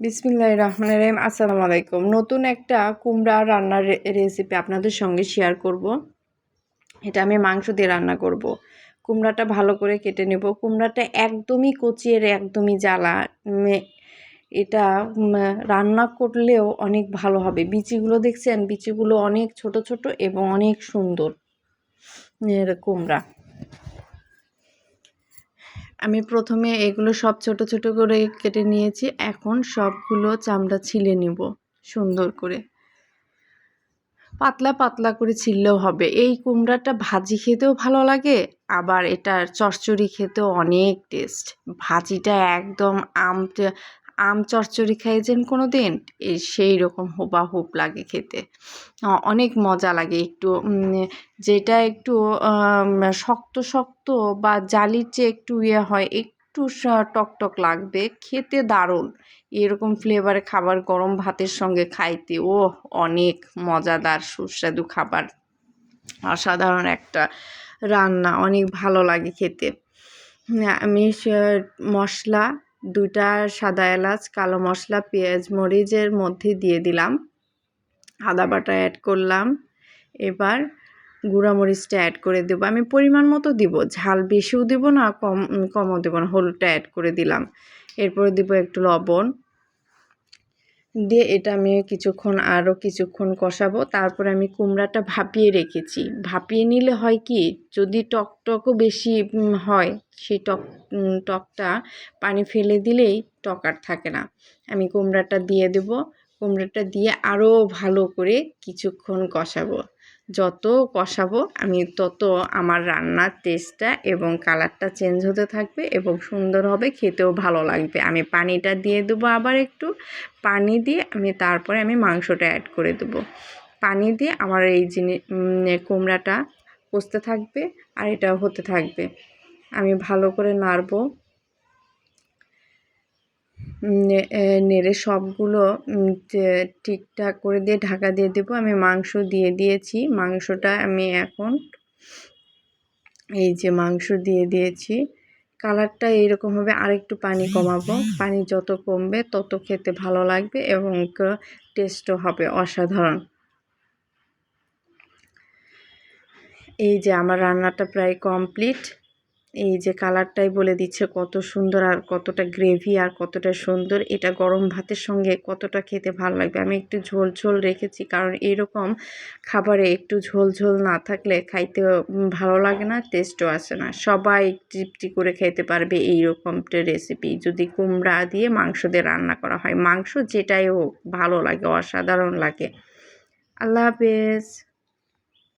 বিসমিল্লাহ রহমান রহিম। আসসালামু আলাইকুম। নতুন একটা কুমড়া রান্নার রেসিপি আপনাদের সঙ্গে শেয়ার করব। এটা আমি মাংস দিয়ে রান্না করব। কুমড়াটা ভালো করে কেটে নেব। কুমড়াটা একদমই কচিয়ে একদমই জ্বালা। এটা রান্না করলেও অনেক ভালো হবে। বিচিগুলো দেখছেন? বিচিগুলো অনেক ছোট ছোট এবং অনেক সুন্দর। কুমড়া। আমি প্রথমে এগুলো সব ছোট ছোট করে কেটে নিয়েছি। এখন সবগুলো চামড়া ছিলে নিব সুন্দর করে। পাতলা পাতলা করে ছিললেও হবে। এই কুমড়াটা ভাজি খেতেও ভালো লাগে, আবার এটার চচ্চড়ি খেতেও অনেক টেস্ট ভাজিটা একদম আম আম চচ্চড়ি খাইয়েছেন কোনো দিন এই সেই রকম হুবাহুব লাগে খেতে। অনেক মজা লাগে একটু যেটা একটু শক্ত শক্ত বা জালির চেয়ে একটু ইয়ে হয় একটু টকটক লাগবে খেতে দারুণ। এরকম ফ্লেভারে খাবার গরম ভাতের সঙ্গে খাইতে ও অনেক মজাদার সুস্বাদু খাবার। অসাধারণ একটা রান্না অনেক ভালো লাগে খেতে। হ্যাঁ, আমি মশলা দুটা সাদা এলাচ, কালো মশলা, পেঁয়াজ, মরিচের মধ্যে দিয়ে দিলাম। আদা বাটা অ্যাড করলাম। এবার গুঁড়া মরিচটা অ্যাড করে দেবো। আমি পরিমাণ মতো দিব, ঝাল বেশিও দেব না, কম কমও দেবো না, হলুদটা অ্যাড করে দিলাম। এরপরে দেবো একটু লবণ। দিয়ে এটা আমি কিছুক্ষণ আরও কিছুক্ষণ কষাবো। তারপর আমি কুমড়াটা ভাপিয়ে রেখেছি। ভাপিয়ে নিলে হয় কি, যদি টক টকও বেশি হয়, সেই টক টকটা পানি ফেলে দিলেই টক আর থাকে না। আমি কুমড়াটা দিয়ে দেব। কুমড়াটা দিয়ে আরও ভালো করে কিছুক্ষণ কষাবো। যত কষাবো, আমি তত আমার রান্নার টেস্টটা এবং কালারটা চেঞ্জ হতে থাকবে এবং সুন্দর হবে, খেতেও ভালো লাগবে। আমি পানিটা দিয়ে দেবো আবার একটু। পানি দিয়ে আমি তারপরে আমি মাংসটা অ্যাড করে দেবো। পানি দিয়ে আমার এই জিনিস কুমড়াটা কষতে থাকবে আর এটা হতে থাকবে। আমি ভালো করে নাড়বো। নেড়ে সবগুলো ঠিকঠাক করে দিয়ে ঢাকা দিয়ে দেবো। আমি মাংস দিয়ে দিয়েছি। মাংসটা আমি এখন, এই যে মাংস দিয়ে দিয়েছি। কালারটা এইরকম হবে, আরেকটু পানি কমাবো। পানি যত কমবে, তত খেতে ভালো লাগবে এবং টেস্টও হবে অসাধারণ। এই যে আমার রান্নাটা প্রায় কমপ্লিট এই যে কালারটাই বলে দিচ্ছে, কত সুন্দর আর কতটা গ্রেভি আর কতটা সুন্দর। এটা গরম ভাতের সঙ্গে কতটা খেতে ভালো লাগবে? আমি একটু ঝোল ঝোল রেখেছি, কারণ এরকম খাবারে একটু ঝোল ঝোল না থাকলে খাইতে ভালো লাগে না টেস্টও আসে না। সবাই তৃপ্তি করে খেতে পারবে এইরকম রেসিপি যদি কুমড়া দিয়ে মাংস দিয়ে রান্না করা হয়, মাংস যেটাই হোক, ভালো লাগে, অসাধারণ লাগে। আল্লাহ হাফেজ।